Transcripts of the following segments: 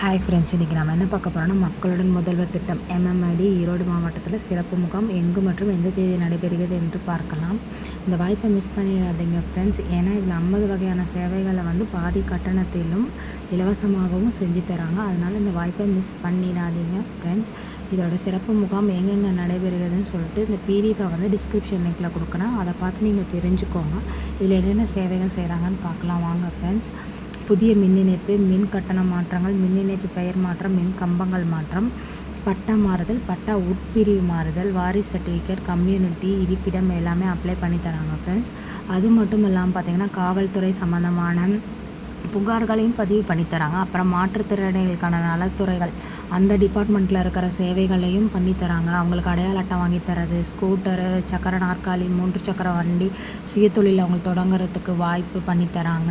Hi friends இன்றைக்கி நம்ம என்ன பார்க்க போகிறோம்னா மக்களுடன் முதல்வர் திட்டம் எம்எம்ஐடி ஈரோடு மாவட்டத்தில் சிறப்பு முகாம் எங்கு மற்றும் எந்த தேதி நடைபெறுகிறது என்று பார்க்கலாம். இந்த வாய்ப்பை மிஸ் பண்ணிடாதீங்க ஃப்ரெண்ட்ஸ் ஏன்னா இதில் ஐம்பது வகையான சேவைகளை வந்து பாதி கட்டணத்திலும் இலவசமாகவும் செஞ்சு தராங்க. அதனால் இந்த வாய்ப்பை மிஸ் பண்ணிடாதீங்க ஃப்ரெண்ட்ஸ் இதோட சிறப்பு முகாம் எங்கெங்கே நடைபெறுகிறதுன்னு சொல்லிட்டு இந்த பிடிஎஃபை வந்து டிஸ்கிரிப்ஷன் லிங்கில் கொடுக்குறேன். அதை பார்த்து நீங்கள் தெரிஞ்சுக்கோங்க. இதில் என்னென்ன சேவைகள் செய்கிறாங்கன்னு பார்க்கலாம். வாங்க ஃப்ரெண்ட்ஸ் புதிய மின் இணைப்பு மின் கட்டண மாற்றங்கள் மின் இணைப்பு பெயர் மாற்றம் மின் கம்பங்கள் மாற்றம் பட்டா மாறுதல் பட்டா உட்பிரிவு மாறுதல் வாரிசு சர்டிஃபிகேட் கம்யூனிட்டி இருப்பிடம் எல்லாமே அப்ளை பண்ணி தராங்க ஃப்ரெண்ட்ஸ் அது மட்டும் இல்லாமல் பார்த்திங்கன்னா காவல்துறை சம்மந்தமான புகார்களையும் பதிவு பண்ணித்தராங்க. அப்புறம் மாற்றுத்திறனாளிகளுக்கான நலத்துறைகள் அந்த டிபார்ட்மெண்ட்டில் இருக்கிற சேவைகளையும் பண்ணித்தராங்க. அவங்களுக்கு அடையாள அட்டை வாங்கி தரது ஸ்கூட்டரு சக்கர நாற்காலி மூன்று சக்கர வண்டி சுயதொழில் அவங்க தொடங்குறதுக்கு வாய்ப்பு பண்ணித்தராங்க.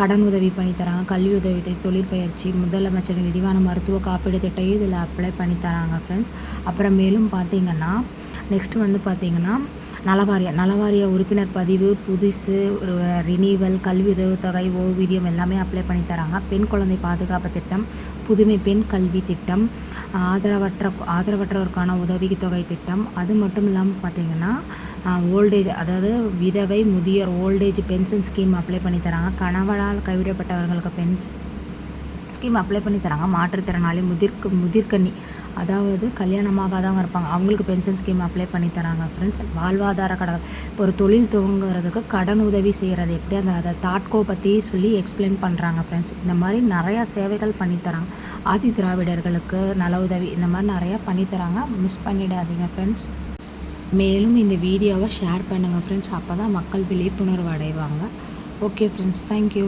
கடன் உதவி பண்ணித்தராங்க. கல்வி உதவி தொழிற்பயிற்சி முதலமைச்சரின் விரிவான மருத்துவ காப்பீடு திட்டம் இதில் அப்ளை பண்ணித்தராங்க ஃப்ரெண்ட்ஸ் அப்புறம் மேலும் பார்த்திங்கன்னா நெக்ஸ்ட்டு வந்து பார்த்திங்கன்னா நலவாரிய நலவாரிய உறுப்பினர் பதிவு புதுசு ஒரு ரினிவல் கல்வி உதவித்தொகை ஓய்வூதியம் எல்லாமே அப்ளை பண்ணி தராங்க. பெண் குழந்தை பாதுகாப்பு திட்டம் புதுமை பெண் கல்வி திட்டம் ஆதரவற்ற ஆதரவற்றோருக்கான உதவித்தொகை திட்டம். அது மட்டும் இல்லாமல் பார்த்திங்கன்னா ஓல்டேஜ் அதாவது விதவை முதியோர் ஓல்டேஜ் பென்ஷன் ஸ்கீம் அப்ளை பண்ணி தராங்க. கணவனால் கைவிடப்பட்டவர்களுக்கு பென்ஷன் ஸ்கீம் அப்ளை பண்ணி தராங்க. மாற்றுத்திறனாளி முதிர்க்கு முதிர்கண்ணி அதாவது கல்யாணமாகாதவங்க இருப்பாங்க. அவங்களுக்கு பென்ஷன் ஸ்கீம் அப்ளை பண்ணி தராங்க ஃப்ரெண்ட்ஸ் வாழ்வாதார கடன் இப்போ ஒரு தொழில் துவங்குறதுக்கு கடன் உதவி செய்கிறது எப்படி? அந்த அதை தாட்கோ பற்றி சொல்லி எக்ஸ்பிளைன் பண்ணுறாங்க ஃப்ரெண்ட்ஸ் இந்த மாதிரி நிறையா சேவைகள் பண்ணித்தராங்க ஆதி திராவிடர்களுக்கு நல உதவி இந்த மாதிரி நிறையா பண்ணித்தராங்க மிஸ் பண்ணிடாதீங்க ஃப்ரெண்ட்ஸ் மேலும் இந்த வீடியோவை ஷேர் பண்ணுங்கள் ஃப்ரெண்ட்ஸ் அப்போ தான் மக்கள் விழிப்புணர்வு அடைவாங்க. Okay friends thank you